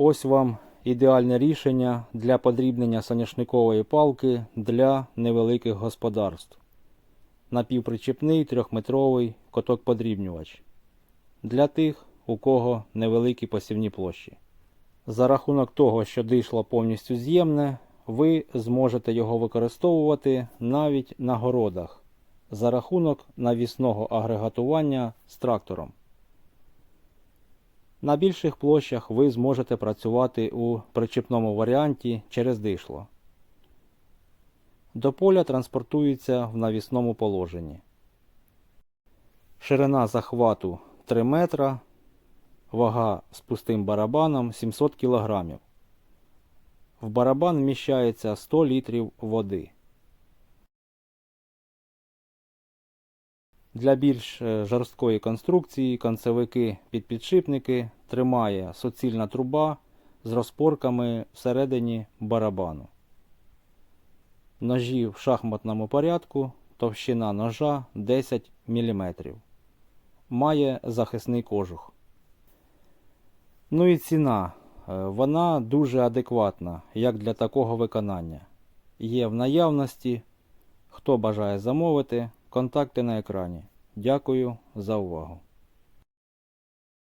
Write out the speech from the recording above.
Ось вам ідеальне рішення для подрібнення соняшникової палки для невеликих господарств. Напівпричепний трьохметровий коток-подрібнювач. Для тих, у кого невеликі посівні площі. За рахунок того, що дишло повністю з'ємне, ви зможете його використовувати навіть на городах за рахунок навісного агрегатування з трактором. На більших площах ви зможете працювати у причепному варіанті через дишло. До поля транспортується в навісному положенні. Ширина захвату 3 метра, вага з пустим барабаном 700 кг. В барабан вміщається 100 літрів води. Для більш е, жорсткої конструкції концевики-підпідшипники тримає суцільна труба з розпорками всередині барабану. Ножі в шахматному порядку, товщина ножа 10 мм. Має захисний кожух. Ну і ціна. Е, Вона дуже адекватна, як для такого виконання. Є в наявності. Хто бажає замовити, контакти на екрані. Дякую за увагу.